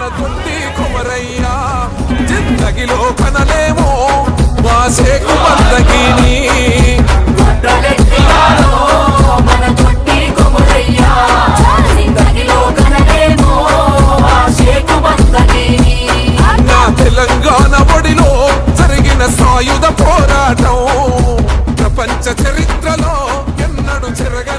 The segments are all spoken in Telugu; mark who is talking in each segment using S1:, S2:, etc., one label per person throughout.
S1: మన కుమరయ్యా. జిందగిలో కనలేమో వాసే కుమందగిని సాయుధ ప్రపంచ చరిత్రలో ఎన్నడు
S2: జరగ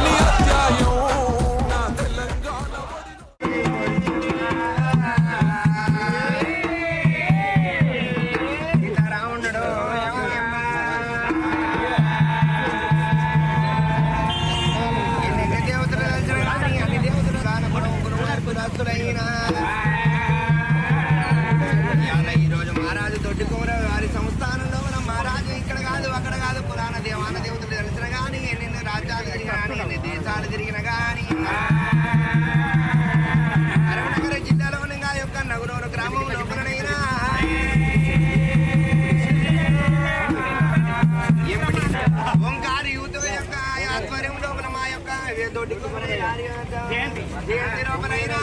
S2: తోటికి జయంతి జయంతి రూపనైనా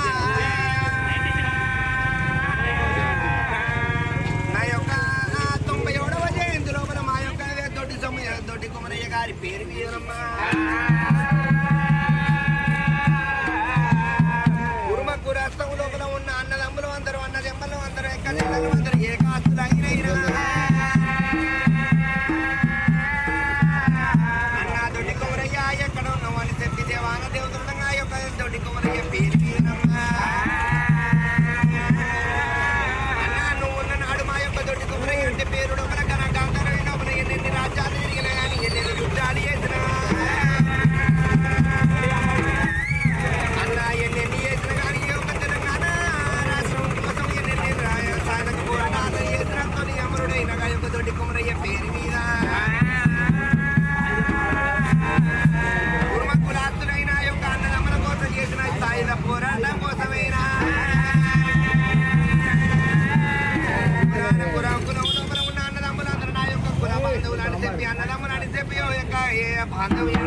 S2: నా యొక్క తొంభై ఏడవ జయంతి లోపల మా యొక్క తోటి సమయ తోటి కుమరయ్య గారి పేరు మీరమ్మా gagawin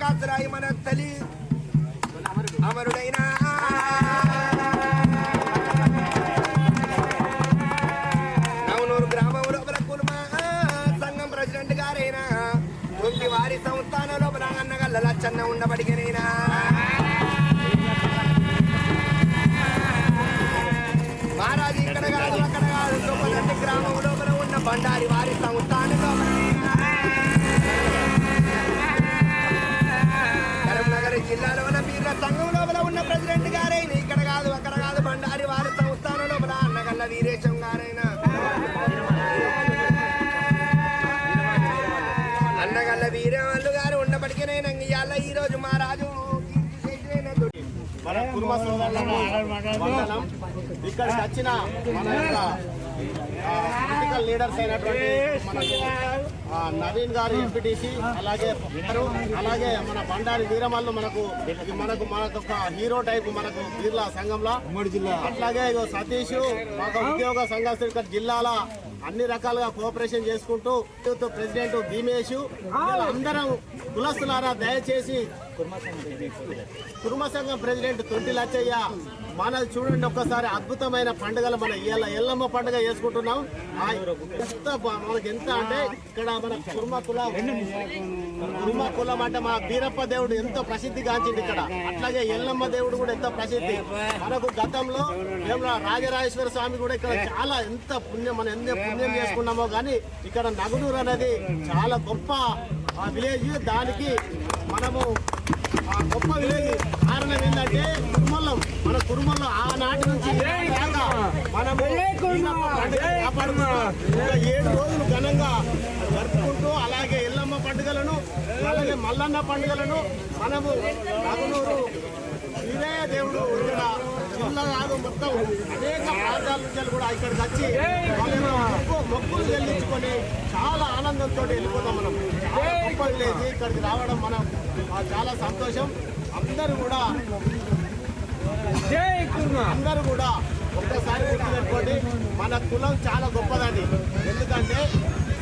S2: காசராய் மனத்தலி. அமருடைய మన
S3: కుటుంబ సోదరులకు వందనం. ఇక్కడికి వచ్చిన మన యొక్క పొలిటికల్ లీడర్స్ అయినటువంటి మనకు ఆ, నవీన్ గారు ఎంపీటీసీ అలాగే అలాగే మన బండారి వీరమల్లు మనకు మనకు మనకు ఒక హీరో టైప్ మనకు వీర్ల సంఘంలో. అట్లాగే ఇగో సతీష్ మాకు ఉద్యోగ ఇక్కడ జిల్లాల అన్ని రకాలుగా కోఆపరేషన్ చేసుకుంటూ ప్రెసిడెంట్ భీమేష్ అందరం కులస్తులారా దయచేసి కుర్మ సంఘం ప్రెసిడెంట్ తొంటి లచ్చయ్య మనది చూడండి ఒక్కసారి అద్భుతమైన పండుగలు మన ఎల్లమ్మ పండుగ చేసుకుంటున్నాం. ఎంత మనకి ఎంత అంటే ఇక్కడ మన కుర్మ కుల కుర్మ కులం అంటే మా బీరప్ప దేవుడు ఎంతో ప్రసిద్ధి గాంచింది ఇక్కడ. అట్లాగే ఎల్లమ్మ దేవుడు కూడా ఎంతో ప్రసిద్ధి. మనకు గతంలో మేము రాజరాజేశ్వర స్వామి కూడా ఇక్కడ చాలా ఎంత పుణ్యం మనం ఎంత పుణ్యం చేసుకున్నామో కానీ ఇక్కడ నగునూరు అనేది చాలా గొప్ప విలేజ్. దానికి మనము గొప్ప విలేజ్ కారణం ఏంటంటే కురుమల్లం మన కురుమల్లో ఆనాటి నుంచి దాకా మనము ఏడు రోజులు ఘనంగా జరుపుకుంటూ అలాగే ఎల్లమ్మ పండుగలను అలాగే మల్లన్న పండుగలను మనము నగునూరు ఇదే దేవుడు ఇక్కడ జిల్లా మొత్తం అనేక ప్రాంతాల నుంచి కూడా ఇక్కడికి వచ్చి మొక్కు- మొక్కులు చెల్లించుకొని చాలా ఆనందంతో వెళ్ళిపోతాం మనం విలేజ్ ఇక్కడికి రావడం మనం చాలా సంతోషం. అందరూ కూడా అందరూ కూడా ఒక్కసారి గుర్తుపెట్టుకోండి మన కులం చాలా గొప్పదండి. ఎందుకంటే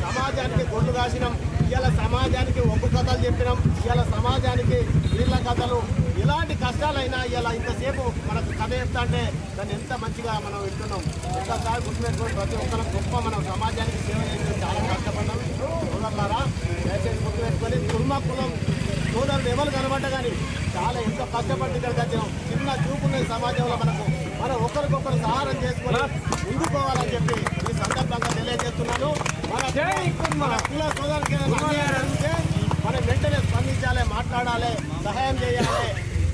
S3: సమాజానికి గొడ్లు కాసినాం. ఇవాళ సమాజానికి ఒక్క కథలు చెప్పినాం. ఇవాళ సమాజానికి వీళ్ళ కథలు. ఎలాంటి కష్టాలైనా ఇలా ఇంతసేపు మనకు కథ చెప్తా అంటే దాన్ని ఎంత మంచిగా మనం వింటున్నాం. ఒక్కసారి గుర్తుపెట్టుకుని ప్రతి ఒక్కరు గొప్ప మనం సమాజానికి సేవ చేసి చాలా కష్టపడ్డాం. సోదరులారా దయచేసి గుర్తుపెట్టుకొని కుర్మ కులం సోదరుడు ఎవరు కనబడ్డ కానీ చాలా ఎంతో కష్టపడి ఇక్కడికి వచ్చినాం. చిన్న చూపున్న సమాజంలో మనకు. మనం ఒకరికొకరు సహారం చేసుకొని ముందుకు చెప్పి మన మన కుల మనం వెంటనే స్పందించాలి మాట్లాడాలి సహాయం చేయాలి.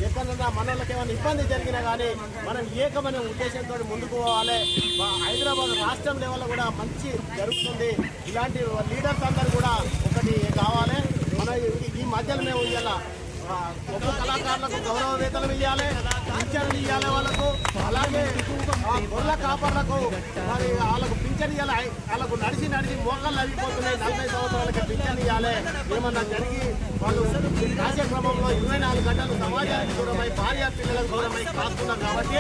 S3: ఎక్కడన్నా మనోళ్ళకి ఏమైనా ఇబ్బంది జరిగినా కానీ మనం ఏకమైన ఉద్దేశంతో ముందుకు పోవాలి. హైదరాబాద్ రాష్ట్రం లెవెల్లో కూడా మంచి జరుగుతుంది. ఇలాంటి లీడర్స్ అందరూ కూడా ఒకటి కావాలి. మన ఈ- మధ్యలో మేము ఇలా గొప్ప కళాకారులకు గౌరవ వేతనం ఇవ్వాలి పింఛన్లు ఇవ్వాలి వాళ్ళకు. అలాగే గొర్రెల కాపర్లకు మరి వాళ్ళకు పింఛన్ ఇవ్వాలి వాళ్ళకు నడిచి నడిచి మోకాళ్ళు అవిపోతున్నాయి నలభై సంవత్సరాలకి పింఛన్ ఇవ్వాలి. ఏమన్నా జరిగి వాళ్ళు రాసే క్రమంలో ఇరవై నాలుగు గంటలు సమాజానికి దూరమై భార్య పిల్లలకు దూరమై కాస్తున్నారు కాబట్టి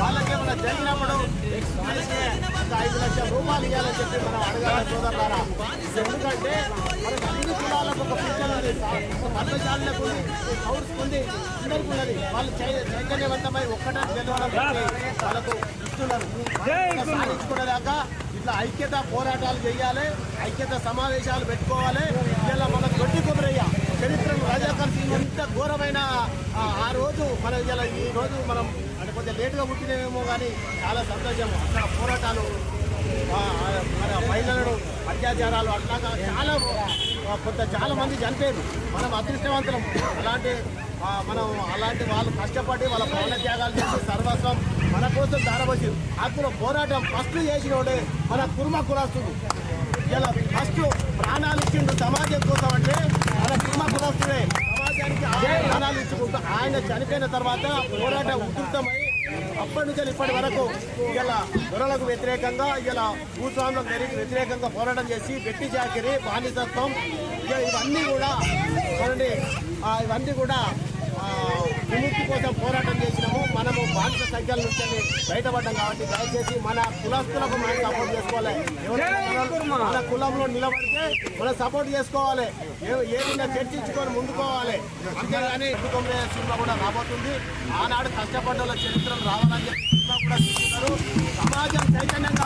S3: వాళ్ళకి ఏమైనా జరిగినప్పుడు ఐదు లక్షల రూపాయలు ఇవ్వాలని చెప్పి మనం అడగాలి సోదరులారా. ఎందుకంటే మనకు అన్ని కులాలకు ఒక పింఛన్ ఉంది. పద్మశాలకు ఉంది కౌర్స్ ఉంది. అందరికీ ఉన్నది. వాళ్ళు చైతన్యవంతమై ఒక్కటే చెప్పి వాళ్ళకు ఇస్తున్నారు. సాధించుకునేదాకా ఇట్లా ఐక్యత పోరాటాలు చేయాలి ఐక్యత సమావేశాలు పెట్టుకోవాలి. ఇలా మన గొడ్డి కుమరయ్య చరిత్రను రజాకర్ సింగ్ ఎంత ఘోరమైన ఆ- రోజు మనం ఇలా ఈ రోజు మనం అంటే కొంచెం లేటుగా పుట్టినేమో కానీ చాలా సంతోషం. అక్కడ పోరాటాలు మన మహిళలను అత్యాచారాలు అట్లాగా చాలా కొంత చాలా మంది చనిపోయారు. మనం అదృష్టవంతులం. అలాంటి మనం అలాంటి వాళ్ళు కష్టపడి వాళ్ళ ప్రాణ త్యాగాలు చేసి సర్వస్వం మన కోసం దారవచ్చారు అప్పుడు పోరాటం ఫస్ట్ చేసినోడే మన కుర్మ కులస్తుడు. ఇలా ఫస్ట్ ప్రాణాలు ఇచ్చిండు సమాజం కోసం అంటే మన కుర్మ కులస్తుడే. సమాజానికి ఆయన ప్రాణాలు ఇచ్చుకుంటూ ఆయన చనిపోయిన తర్వాత పోరాటం ఉధృతమై అప్పటి నుంచి ఇప్పటి వరకు ఇలా దొరలకు వ్యతిరేకంగా ఇలా భూస్వాములకు వ్యతి- వ్యతిరేకంగా పోరాటం చేసి గట్టి చాకిరి బానిసత్వం ఇవన్నీ కూడా చూడండి. ఇవన్నీ కూడా విముక్తి కోసం పోరాటం చేసినాము. మనము బాధిత సంఖ్యల నుంచి బయటపడ్డాం కాబట్టి దయచేసి మన కులస్తులకు మనం సపోర్ట్ చేసుకోవాలి. మన కులంలో నిలబడితే మనం సపోర్ట్ చేసుకోవాలి. ఏదైనా చర్చించుకొని ముందుకోవాలి. అంతేగాని కుటుంబ సినిమా కూడా రాబోతుంది. ఆనాడు కష్టపడ్డ చరిత్ర రావాలని చెప్పి కూడా సమాజం
S2: చైతన్యంగా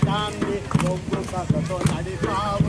S2: Và cả tuần.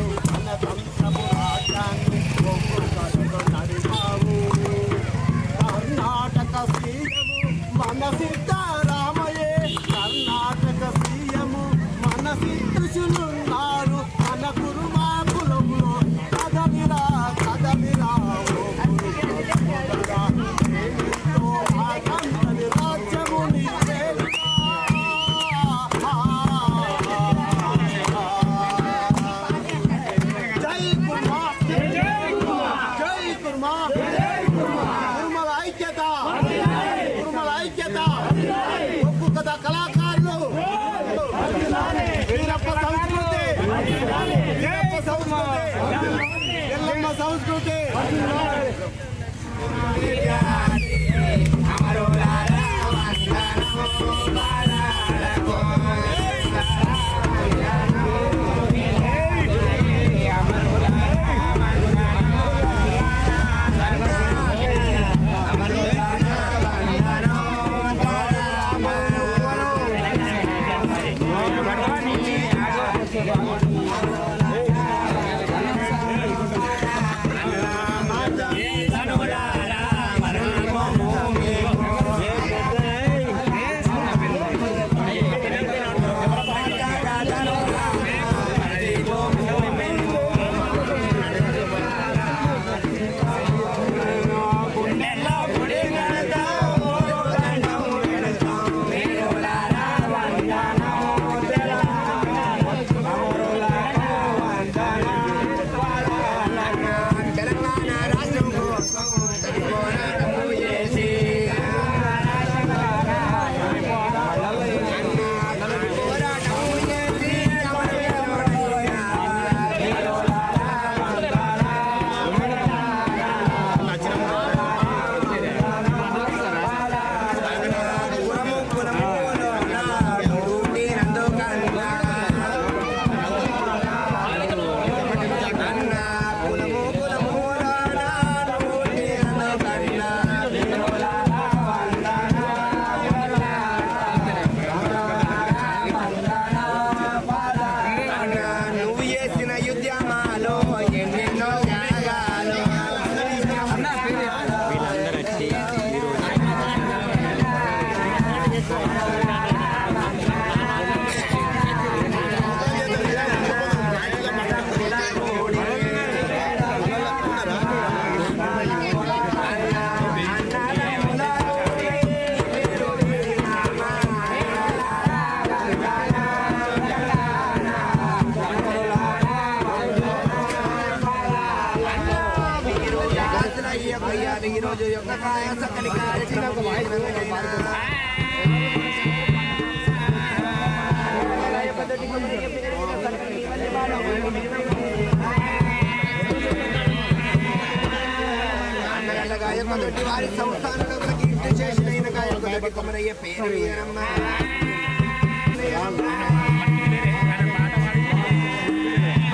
S2: చేసిన గాయకొదటి కొమరయ్య పేరు వీరమ్మ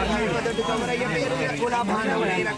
S2: గాయకొదటి కొమరయ్య పేరు వీర కుల బాణవైన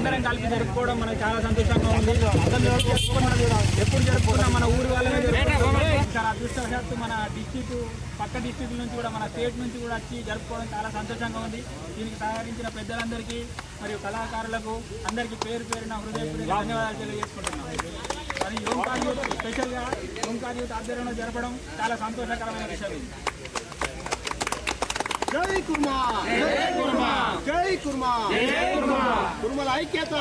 S4: మనందరం కలిపి జరుపుకోవడం మనకు చాలా సంతోషంగా ఉంది. అందరం ఎప్పుడు జరుపుకున్నా మన ఊరి జరుపుకుంటాం. చాలా అదృష్టవశాత్తు మన డిస్టిక్ పక్క డిస్టిక్ నుంచి కూడా మన స్టేట్ నుంచి కూడా వచ్చి జరుపుకోవడం చాలా సంతోషంగా ఉంది. దీనికి సహకరించిన పెద్దలందరికీ మరియు కళాకారులకు అందరికీ పేరు పేరున హృదయపూర్వక ధన్యవాదాలు తెలియజేసుకుంటున్నాం. మరి యూత్ స్పెషల్గా యూత్ ఆధ్వర్యంలో జరపడం చాలా సంతోషకరమైన విషయం
S3: జై కుర్మా. జై కుర్మా. కుర్మల ఐక్యత.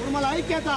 S3: కుర్మల ఐక్యత.